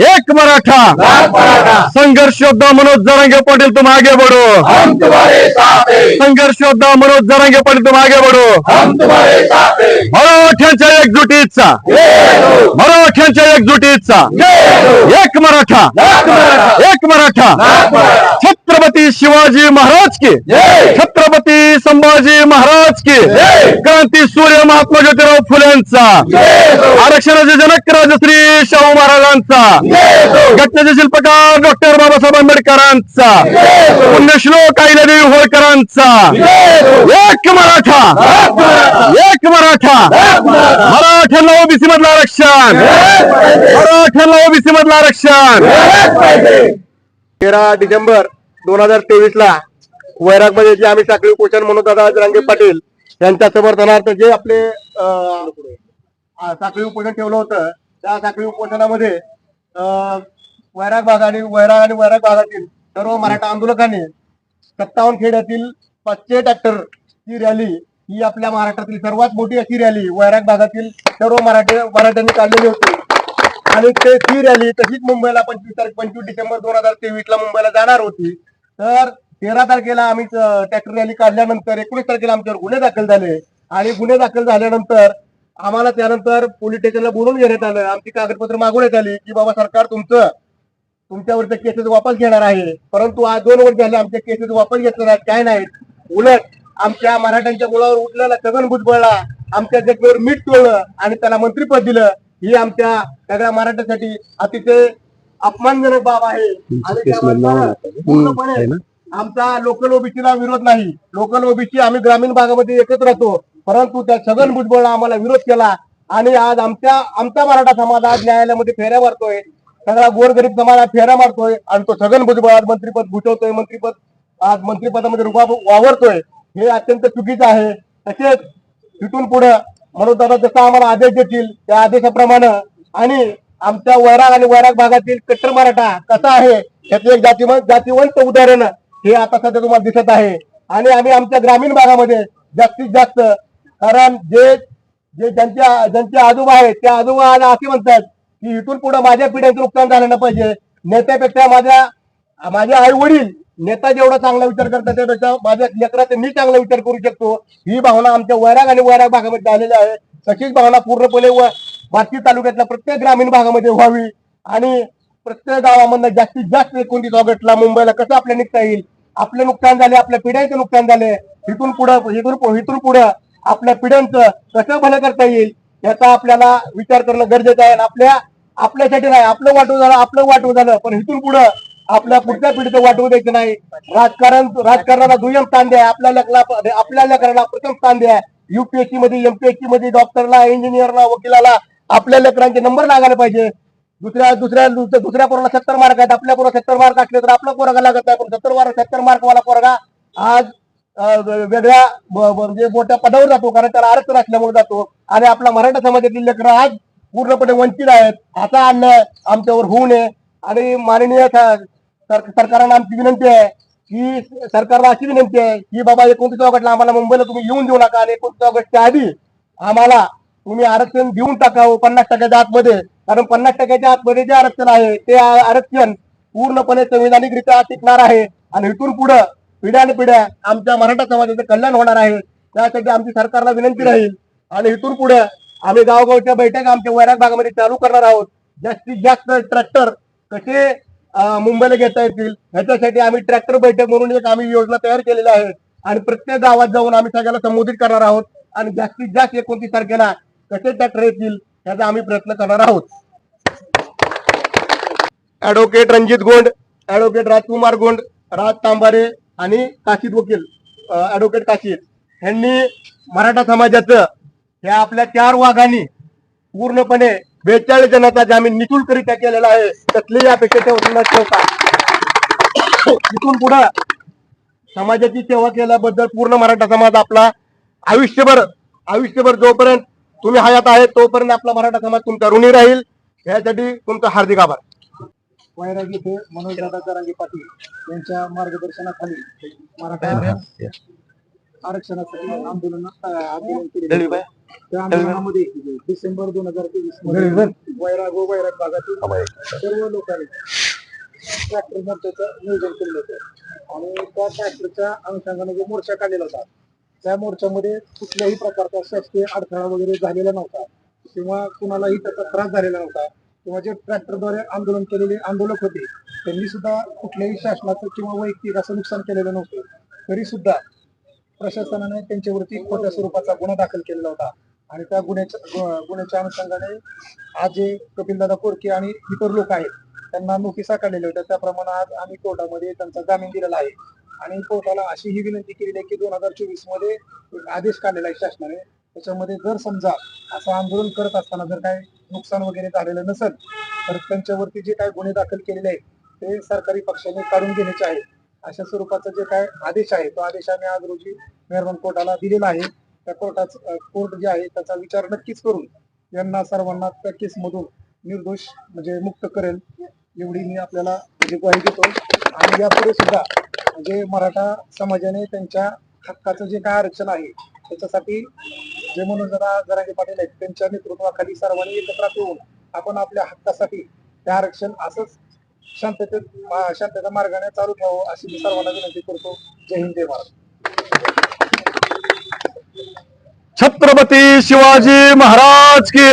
एक मराठा. संघर्ष योद्धा मनोज जरांगे पाटील तुम आगे बढ़ो. संघर्ष योद्धा मनोज जरांगे पाटील तुम आगे बढ़ो. मराठ्यांच्या एकजुटीचा. मराठ्यांच्या एकजुटीचा. एक मराठा. एक मराठा. मराठा. छत्रपती शिवाजी महाराज की छत्रपती संभाजी महाराज की. क्रांती सूर्य महात्मा ज्योतिराव फुलेंचा जय हो आरक्षणाचे जनक राजश्री शाहू महाराजांचा घटनेचे शिल्पकार डॉक्टर बाबासाहेब आंबेडकरांचा पुण्यश्लोक अहिल्यादेवी होळकरांचा एक मराठा एक मराठा. मराठ्यांना ओबीसी मधलं आरक्षण. मराठ्यांना ओबीसी मधलं आरक्षण. तेरा डिसेंबर दोन हजार तेवीस ला वैरागमध्ये जे आम्ही साखळी उपोषण म्हणून दादा रांगे पाटील यांच्या समर्थनार्थ जे आपले साखळी उपोषण ठेवलं होतं त्या साखळी उपोषणामध्ये अं, वैराग भाग आणि वैराग आणि वैराग भागातील सर्व मराठा आंदोलकांनी सत्तावन्न खेड्यातील पाचशे ट्रॅक्टर ही रॅली ही आपल्या महाराष्ट्रातील सर्वात मोठी अशी रॅली वैराग भागातील सर्व मराठी मराठ्यांनी काढलेली होती. आणि ते ती रॅली तशीच मुंबईला पंचवीस तारीख पंचवीस डिसेंबर दोन हजार तेवीस ला मुंबईला जाणार होती. तर तेरा तारखेला आम्ही ट्रॅक्टर रॅली काढल्यानंतर एकोणीस तारखेला आमच्यावर गुन्हे दाखल झाले. आणि गुन्हे दाखल झाल्यानंतर आम्हाला त्यानंतर पोलीस स्टेशनला बोलून घेण्यात आलं. आमची कागदपत्र मागवण्यात आली की बाबा सरकार तुमचं तुमच्यावरच्या केसेस वापस घेणार आहे. परंतु आज दोन वर्ष झाले आमच्या केसेस वापस घेतले नाहीत काय नाहीत. उलट आमच्या मराठ्यांच्या मुलावर उठलेला छगन भुजबळला आमच्या जगेवर मीठ तोडलं आणि त्याला मंत्रीपद दिलं. ही आमच्या सगळ्या मराठ्यासाठी अतिशय अपमानजनक बाब आहे. आणि पूर्णपणे आमचा लोकल ओबीसीला विरोध नाही. लोकल ओबीसी आम्ही ग्रामीण भागामध्ये एकत्र राहतो परंतु त्या छगन भुजबळला आम्हाला विरोध केला. आणि आज आमच्या आमचा मराठा समाज आज न्यायालयामध्ये फेऱ्या मारतोय. सगळा गोरगरीब समाज आज फेऱ्या मारतोय. आणि तो छगन भुजबळ आज मंत्रीपद भूषवतोय. मंत्रीपद आज मंत्रिपदामध्ये रुबाब वावरतोय. हे अत्यंत चुकीचं आहे. तसेच तिथून पुढे म्हणून दादा जसा आम्हाला आदेश देतील त्या आदेशाप्रमाणे आणि आमच्या वैराग आणि वैराग भागातील कट्टर मराठा कसा आहे त्याचं एक जातीवंत जातीवंत उदाहरण हे आता सध्या तुम्हाला दिसत आहे. आणि आम्ही आमच्या ग्रामीण भागामध्ये जास्तीत जास्त कारण जे जे ज्यांच्या ज्यांचे आजोबा आहेत त्या आजोबा असे म्हणतात की इथून पुढे माझ्या पिढ्यांचं नुकसान झालं ना पाहिजे. नेत्यापेक्षा माझ्या माझे आई वडील नेता जेवढा चांगला विचार करतात त्यापेक्षा माझ्या लेकराचा मी चांगला विचार करू शकतो. ही भावना आमच्या वैराग आणि वैराग भागामध्ये आलेली आहे. तशीच भावना पूर्णपणे व तालुक्यातल्या प्रत्येक ग्रामीण भागामध्ये व्हावी आणि प्रत्येक गावामधनं जास्तीत जास्त एकोणतीस ऑगस्टला मुंबईला कसं आपल्या निघता येईल? आपले नुकसान झाले आपल्या पिढ्यांचं नुकसान झाले इथून पुढं इथून इथून पुढं आपल्या पिढ्यांचं कसं भलं करता येईल याचा आपल्याला विचार करणं गरजेचं आहे. आपल्या आपल्यासाठी नाही आपलं वाटू झालं आपलं वाटू झालं पण इथून पुढं आपल्या पुढच्या पिढीचं वाटवू द्यायचं नाही. राजकारण राजकारणाला दुय्यम स्थान द्या आपल्या लेकराला आपल्या लेकराला प्रथम स्थान द्या. युपीएससी मध्ये एमपीएससी मध्ये डॉक्टरला इंजिनियरला वकिलाला आपल्या लेकरांचे नंबर लागायला पाहिजे. दुसऱ्या दुसऱ्या दुसऱ्या पोराला सत्तर मार्क आहेत. आपल्या पोरा सत्तर मार्क असले तर आपला पोरगा लागत नाही. पण सत्तर मार्क सत्तर मार्क वाला पोरगा आज वेगळ्या म्हणजे मोठ्या पदावर जातो. कारण त्याला आरक्षण असल्यामुळे जातो. आणि आपला मराठा समाजातील लेकरं आज पूर्णपणे वंचित आहेत. असा अन्याय आमच्यावर होऊ नये. आणि माननीय स- आमची विनंती आहे की सरकारला अशी विनंती आहे की बाबा एकोणतीस ऑगस्टला आम्हाला मुंबईला तुम्ही येऊन देऊ नका. आणि एकोणतीस ऑगस्टच्या आधी आम्हाला तुम्ही आरक्षण देऊन टाकावं पन्नास टक्क्याच्या आतमध्ये. कारण पन्नास टक्क्याच्या आतमध्ये जे आरक्षण आहे ते आरक्षण पूर्णपणे संविधानिकरित्या टिकणार आहे. आणि इथून पुढं पिढ्या पिढ्या आमच्या मराठा समाजाचं कल्याण होणार आहे. त्यासाठी आमची सरकारला विनंती राहील. आणि इथून पुढे आम्ही गावगावच्या बैठक आमच्या वैराग भागामध्ये चालू करणार आहोत. जास्तीत जास्त ट्रॅक्टर कसे मुंबईला घेता येतील? ह्याच्यासाठी आम्ही ट्रॅक्टर बैठक म्हणून एक आम्ही योजना तयार केलेली आहे. आणि प्रत्येक गावात जाऊन आम्ही सगळ्याला संबोधित करणार आहोत. आणि जास्तीत जास्त एकोणतीस तारखेला कसे ट्रॅक्टर येतील याचा आम्ही प्रयत्न करणार आहोत. ऍडव्होकेट रणजित गोंड ऍडव्होकेट राजकुमार गोंड राज तांबारे आणि काशीद वकील ऍडव्होकेट काशीद. यांनी मराठा समाजाचं ह्या आपल्या चार वाघांनी पूर्णपणे बेचाळीस जणांचा जामीन निशुल्करित्या केलेला आहे. कसलीही अपेक्षा ठेवता. इथून पुढे समाजाची सेवा केल्याबद्दल पूर्ण मराठा समाज आपला आयुष्यभर आयुष्यभर जोपर्यंत तुम्ही हयात आहे तोपर्यंत आपला मराठा समाज तुमचा ऋणी राहील. यासाठी तुमचा हार्दिक आभार. वैराग मनोज पाटील यांच्या मार्गदर्शनाखाली मराठा आरक्षणासाठी आंदोलन आंदोलन केले त्या आंदोलनामध्ये डिसेंबर दोन हजार तेवीसमध्ये वैराग व वैराग भागातील सर्व लोकांनी ट्रॅक्टर मोर्चाचं नियोजन केलं होतं. आणि त्या ट्रॅक्टरच्या अनुषंगाने जो मोर्चा काढलेला होता त्या मोर्चामध्ये कुठल्याही प्रकारचा शासकीय अडथळा वगैरे झालेला नव्हता. किंवा कुणालाही त्याचा त्रास झालेला नव्हता. किंवा जे ट्रॅक्टरद्वारे आंदोलन केलेले आंदोलक होते त्यांनी सुद्धा कुठल्याही शासनाचं किंवा वैयक्तिक असं नुकसान केलेलं नव्हतं. तरी सुद्धा प्रशासनाने त्यांच्यावरती खोट्या स्वरूपाचा गुन्हा दाखल केलेला होता. आणि त्या गुन्ह्याच्या गुन्ह्याच्या अनुषंगाने आज जे कपिलदादा कोरके आणि इतर लोक आहेत त्यांना नोटिसा काढलेल्या होत्या. त्याप्रमाणे आज आम्ही कोर्टामध्ये त्यांचा जामीन दिलेला आहे. आणि कोर्टाला अशी ही विनंती केलेली आहे की दोन हजार चोवीसमध्ये एक आदेश काढलेला आहे शासनाने. त्याच्यामध्ये जर समजा असं आंदोलन करत असताना जर काय नुकसान वगैरे झालेलं नसेल तर त्यांच्यावरती जे काय गुन्हे दाखल केलेले आहेत ते सरकारी पक्षाने काढून घेण्याचे आहे अशा स्वरूपाचा जे काय आदेश आहे तो आदेश आम्ही आज रोजी मेहरबान कोर्टाला दिलेला आहे. त्या कोर्टाचा कोर्ट जे आहे त्याचा विचार नक्कीच करून यांना सर्वांना त्या केसमधून निर्दोष म्हणजे मुक्त करेल एवढी मी आपल्याला म्हणजे ग्वाही देतो आणि यापुढे सुद्धा जे मराठा समाजाने त्यांच्या हक्काचं जे काय आरक्षण आहे त्याच्यासाठी जे म्हणून जरा जरांगे पाटील आहेत त्यांच्या नेतृत्वाखाली सर्वांनी एकत्र येऊन आपण आपल्या हक्कासाठी ते आरक्षण असंच शांततेत शांतता मार्गाने चालू ठेवावं अशी मी सर्वांना विनंती करतो. जय हिंद जय महाराज छत्रपती शिवाजी महाराज की